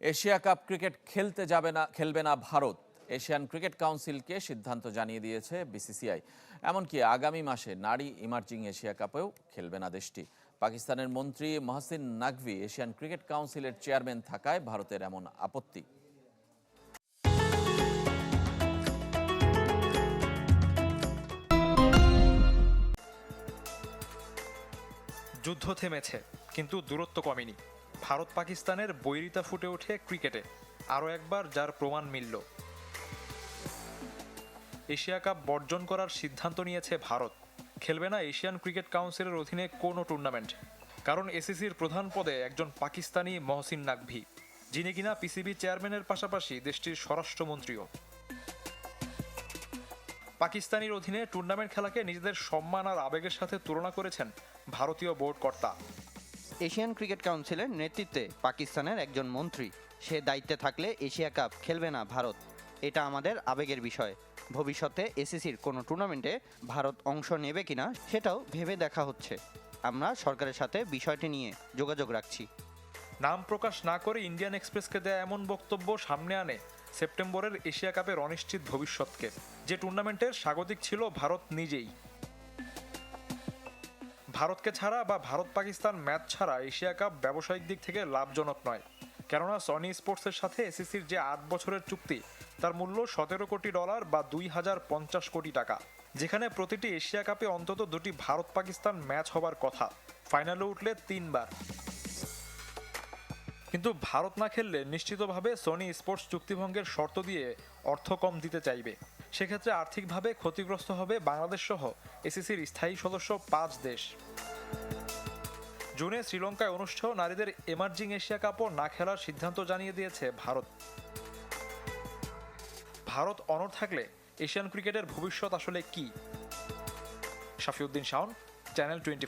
Asia cup cricket খেলতে যাবে না, খেলবে না ভারত। এশিয়ান ক্রিকেট কাউন্সিলকে সিদ্ধান্ত জানিয়ে দিয়েছে বিসিসিআই। এমনকি আগামী মাসে নারী ইমার্জিং এশিয়া কাপেও খেলবে না দেশটি। পাকিস্তানের মন্ত্রী মহসিন নাকভি এশিয়ান ক্রিকেট কাউন্সিলের চেয়ারম্যান থাকায় ভারতের এমন আপত্তি। যুদ্ধ থেমেছে, কিন্তু দূরত্ব কমেনি। ভারত পাকিস্তানের বৈরিতা ফুটে ওঠে ক্রিকেটে। আরও একবার যার প্রমাণ মিলল। এশিয়া কাপ বর্জন করার সিদ্ধান্ত নিয়েছে ভারত। খেলবে না এশিয়ান ক্রিকেট কাউন্সিলের অধীনে কোনো টুর্নামেন্ট। কারণ এসিসির প্রধান পদে একজন পাকিস্তানি মহসিন নাকভি যিনি কিনা পিসিবি চেয়ারম্যানের পাশাপাশি দেশটির স্বরাষ্ট্রমন্ত্রীও। পাকিস্তানির অধীনে টুর্নামেন্ট খেলাকে নিজেদের সম্মান আর আবেগের সাথে তুলনা করেছেন ভারতীয় বোর্ড কর্তা। এশিয়ান ক্রিকেট কাউন্সিলের নেতৃত্বে পাকিস্তানের একজন মন্ত্রী। সে দায়িত্বে থাকলে এশিয়া কাপ খেলবে না ভারত। এটা আমাদের আবেগের বিষয়। ভবিষ্যতে এসিসির কোনো টুর্নামেন্টে ভারত অংশ নেবে কিনা সেটাও ভেবে দেখা হচ্ছে। আমরা সরকারের সাথে বিষয়টি নিয়ে যোগাযোগ রাখছি। নাম প্রকাশ না করে ইন্ডিয়ান এক্সপ্রেসকে দেয়া এমন বক্তব্য সামনে আনে সেপ্টেম্বরের এশিয়া কাপের অনিশ্চিত ভবিষ্যৎকে। যে টুর্নামেন্টের স্বাগতিক ছিল ভারত নিজেই। ভারতকে ছাড়া বা ভারত পাকিস্তান ম্যাচ ছাড়া এশিয়া কাপ ব্যবসায়িক দিক থেকে লাভজনক নয়। কেননা সনি স্পোর্টসের সাথে এসিসির যে আট বছরের চুক্তি, তার মূল্য সতেরো কোটি ডলার বা দুই হাজার পঞ্চাশ কোটি টাকা, যেখানে প্রতিটি এশিয়া কাপে অন্তত দুটি ভারত পাকিস্তান ম্যাচ হবার কথা। ফাইনালে উঠলে তিনবার। কিন্তু ভারত না খেললে নিশ্চিতভাবে সনি স্পোর্টস চুক্তিভঙ্গের শর্ত দিয়ে অর্থ কম দিতে চাইবে। সেক্ষেত্রে আর্থিকভাবে ক্ষতিগ্রস্ত হবে বাংলাদেশ সহ এসিসির স্থায়ী সদস্য পাঁচ দেশ। জুনে শ্রীলঙ্কায় অনুষ্ঠেয় নারীদের এমার্জিং এশিয়া কাপও না খেলার সিদ্ধান্ত জানিয়ে দিয়েছে ভারত। ভারত অনড় থাকলে এশিয়ান ক্রিকেটের ভবিষ্যৎ আসলে কি? শাফিউদ্দিন শাওন, চ্যানেল টোয়েন্টি